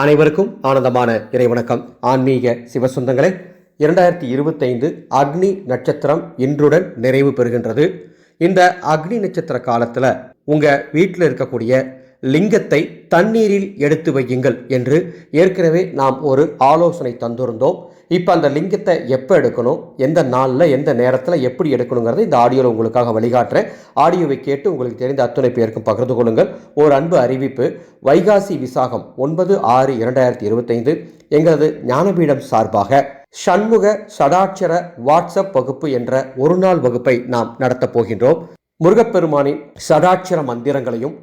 அனைவருக்கும் ஆனந்தமான இறைவணக்கம். ஆன்மீக சிவசுந்தங்களே இரண்டாயிரத்தி இருபத்தைந்து அக்னி நட்சத்திரம் இன்றுடன் நிறைவு பெறுகின்றது. இந்த அக்னி நட்சத்திர காலத்தில் உங்கள் வீட்டில் இருக்கக்கூடிய லிங்கத்தை தண்ணீரில் எடுத்து வையுங்கள் என்று ஏற்கனவே நாம் ஒரு ஆலோசனை தந்திருந்தோம். இப்போ அந்த லிங்கத்தை எப்போ எடுக்கணும்? எந்த நாளில் எந்த நேரத்தில் எப்படி எடுக்கணுங்கிறத இந்த ஆடியோவில் உங்களுக்காக வழிகாட்டுறேன். ஆடியோவை கேட்டு உங்களுக்கு தெரிந்த அத்துணை பேருக்கும் பகிர்ந்து கொள்ளுங்கள். ஒரு அன்பு அறிவிப்பு. வைகாசி விசாகம் ஒன்பது ஆறு இரண்டாயிரத்தி இருபத்தைந்து. எங்களது ஞானபீடம் சார்பாக சண்முக சடாட்சர வாட்ஸ்அப் வகுப்பு என்ற ஒரு நாள் வகுப்பை நாம் நடத்தப் போகின்றோம். முருகப்பெருமானின் சடாட்சர மந்திரங்களையும்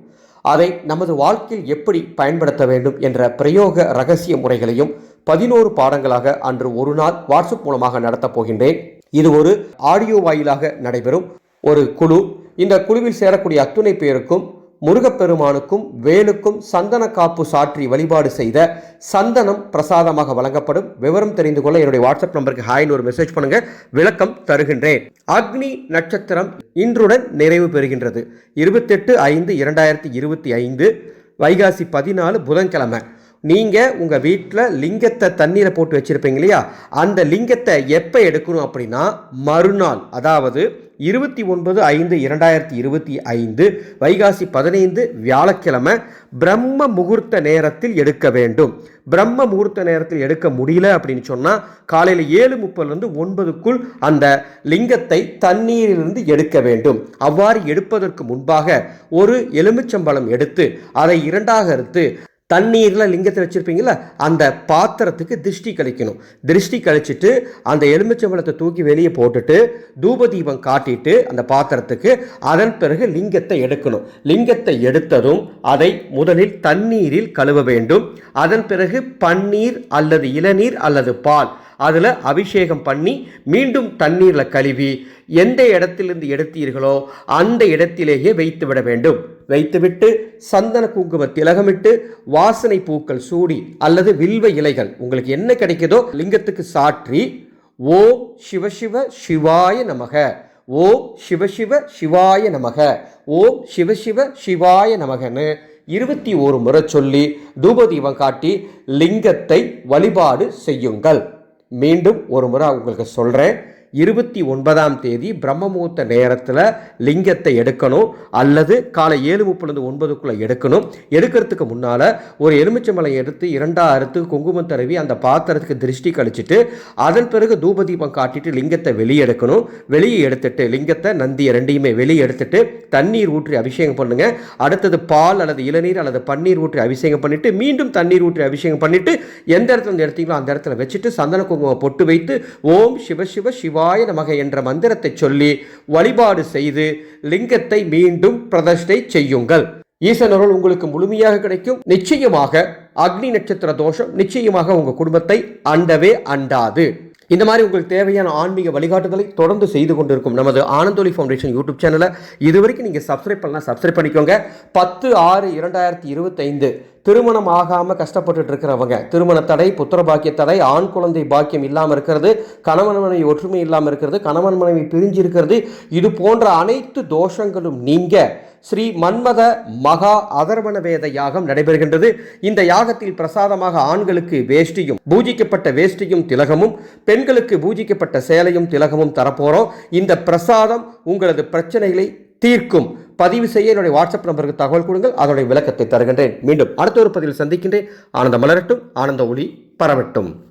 அதை நமது வாழ்க்கையில் எப்படி பயன்படுத்த வேண்டும் என்ற பிரயோக ரகசிய முறைகளையும் பதினோரு பாடங்களாக அன்று ஒரு நாள் வாட்ஸ்அப் மூலமாக நடத்தப் போகின்றேன். இது ஒரு ஆடியோ வாயிலாக நடைபெறும். ஒரு குழு. இந்த குழுவில் சேரக்கூடிய அத்துணை பேருக்கும் முருகப்பெருமானுக்கும் வேலுக்கும் சந்தன காப்பு சாற்றி வழிபாடு செய்த சந்தனம் பிரசாதமாக வழங்கப்படும். விவரம் தெரிந்து கொள்ள என்னுடைய வாட்ஸ்அப் நம்பருக்கு ஹாய்னு ஒரு மெசேஜ் பண்ணுங்க. விளக்கம் தருகின்றேன். அக்னி நட்சத்திரம் இன்றுடன் நிறைவு பெறுகின்றது. இருபத்தெட்டு ஐந்து இரண்டாயிரத்தி இருபத்தி ஐந்து வைகாசி பதினாலு புதன்கிழமை. நீங்கள் உங்கள் வீட்டில் லிங்கத்தை தண்ணீரை போட்டு வச்சுருப்பீங்க இல்லையா? அந்த லிங்கத்தை எப்போ எடுக்கணும் அப்படின்னா மறுநாள் அதாவது இருபத்தி ஒன்பது ஐந்து இரண்டாயிரத்தி இருபத்தி ஐந்து வைகாசி பதினைந்து வியாழக்கிழமை பிரம்ம முகூர்த்த நேரத்தில் எடுக்க வேண்டும். பிரம்ம முகூர்த்த நேரத்தில் எடுக்க முடியல அப்படின்னு சொன்னால் காலையில் ஏழு முப்பதுலேருந்து ஒன்பதுக்குள் அந்த லிங்கத்தை தண்ணீரிலிருந்து எடுக்க வேண்டும். அவ்வாறு எடுப்பதற்கு முன்பாக ஒரு எலுமிச்சம்பழம் எடுத்து அதை இரண்டாக அறுத்து தண்ணீரில் லிங்கத்தை வச்சுருப்பீங்களா அந்த பாத்திரத்துக்கு திருஷ்டி கழிக்கணும். திருஷ்டி கழிச்சிட்டு அந்த எலுமிச்சம்பழத்தை தூக்கி வெளியே போட்டுட்டு தூபதீபம் காட்டிட்டு அந்த பாத்திரத்துக்கு அதன் பிறகு லிங்கத்தை எடுக்கணும். லிங்கத்தை எடுத்ததும் அதை முதலில் தண்ணீரில் கழுவ வேண்டும். அதன் பிறகு பன்னீர் அல்லது இளநீர் அல்லது பால். அதில் அபிஷேகம் பண்ணி மீண்டும் தண்ணீரில் கழுவி எந்த இடத்திலிருந்து எடுத்தீர்களோ அந்த இடத்திலேயே வைத்து விட வேண்டும். வைத்துவிட்டு சந்தன குங்கும திலகமிட்டு வாசனை பூக்கள் சூடி அல்லது வில்வ இலைகள் உங்களுக்கு என்ன கிடைக்குதோ லிங்கத்துக்கு சாற்றி ஓம் சிவசிவ சிவாய நமக. ஓம் சிவசிவ சிவாய நமக. ஓம் சிவசிவ சிவாய நமகன்னு இருபத்தி ஒரு முறை சொல்லி தூபதீபம் காட்டி லிங்கத்தை வழிபாடு செய்யுங்கள். மீண்டும் ஒரு முறை உங்களுக்கு சொல்கிறேன் இருபத்தி ஒன்பதாம் தேதி பிரம்மமுகூர்த்த நேரத்தில் லிங்கத்தை எடுக்கணும் அல்லது காலை ஏழு முப்பிலிருந்து ஒன்பதுக்குள்ளே எடுக்கணும். எடுக்கிறதுக்கு முன்னால் ஒரு எலுமிச்சம்பழம் எடுத்து இரண்டா அறுத்து குங்குமம் தடவி அந்த பாத்திரத்துக்கு திருஷ்டி கழிச்சிட்டு அதன் பிறகு தூபதீபம் காட்டிட்டு லிங்கத்தை வெளியே எடுக்கணும். வெளியே எடுத்துட்டு லிங்கத்தை நந்தி ரெண்டையுமே வெளியே எடுத்துட்டு தண்ணீர் ஊற்றி அபிஷேகம் பண்ணுங்க. அடுத்தது பால் அல்லது இளநீர் அல்லது பன்னீர் ஊற்றி அபிஷேகம் பண்ணிட்டு மீண்டும் தண்ணீர் ஊற்றி அபிஷேகம் பண்ணிட்டு எந்த இடத்துல வந்து எடுத்தீங்களோ அந்த இடத்துல வச்சுட்டு சந்தன குங்குமம் பொட்டு வைத்து ஓம் சிவ சிவ சிவா சிவாய நமக என்ற மந்திரத்தை சொல்லி வழிபாடு செய்து லிங்கத்தை மீண்டும் பிரதிஷ்டை செய்யுங்கள். ஈசனருள் உங்களுக்கு முழுமையாக கிடைக்கும். நிச்சயமாக அக்னி நட்சத்திர தோஷம் நிச்சயமாக உங்க குடும்பத்தை அண்டவே அண்டாது. இந்த மாதிரி உங்களுக்கு தேவையான ஆன்மீக வழிகாட்டுதலை தொடர்ந்து செய்து கொண்டிருக்கும் நமது ஆனந்தோலி ஃபவுண்டேஷன் யூடியூப் சேனலை இதுவரைக்கும் நீங்கள் சப்ஸ்கிரைப் பண்ணலாம் சப்ஸ்கிரைப் பண்ணிக்கோங்க. பத்து ஆறு இரண்டாயிரத்தி இருபத்தைந்து திருமணம் ஆகாமல் கஷ்டப்பட்டுட்டு இருக்கிறவங்க. திருமண தடை புத்திர பாக்கிய தடை ஆண் குழந்தை பாக்கியம் இல்லாமல் இருக்கிறது கணவன் மனைவி ஒற்றுமை இல்லாமல் இருக்கிறது கணவன் மனைவி பிரிஞ்சு இருக்கிறது இது போன்ற அனைத்து தோஷங்களும் நீங்க ஸ்ரீ மன்மத மகா அதர்வண வேத யாகம் நடைபெறுகின்றது. இந்த யாகத்தில் பிரசாதமாக ஆண்களுக்கு வேஷ்டியும் பூஜிக்கப்பட்ட வேஷ்டியும் திலகமும் பெண்களுக்கு பூஜிக்கப்பட்ட சேலையும் திலகமும் தரப்போகிறோம் இந்த பிரசாதம் உங்களது பிரச்சனைகளை தீர்க்கும். பதிவு செய்ய என்னுடைய வாட்ஸ்அப் நம்பருக்கு தகவல் கொடுங்கள். அதனுடைய விளக்கத்தை தருகின்றேன். மீண்டும் அடுத்த ஒரு பதிவில் சந்திக்கின்றேன். ஆனந்த மலரட்டும் ஆனந்த ஒளி பரவட்டும்.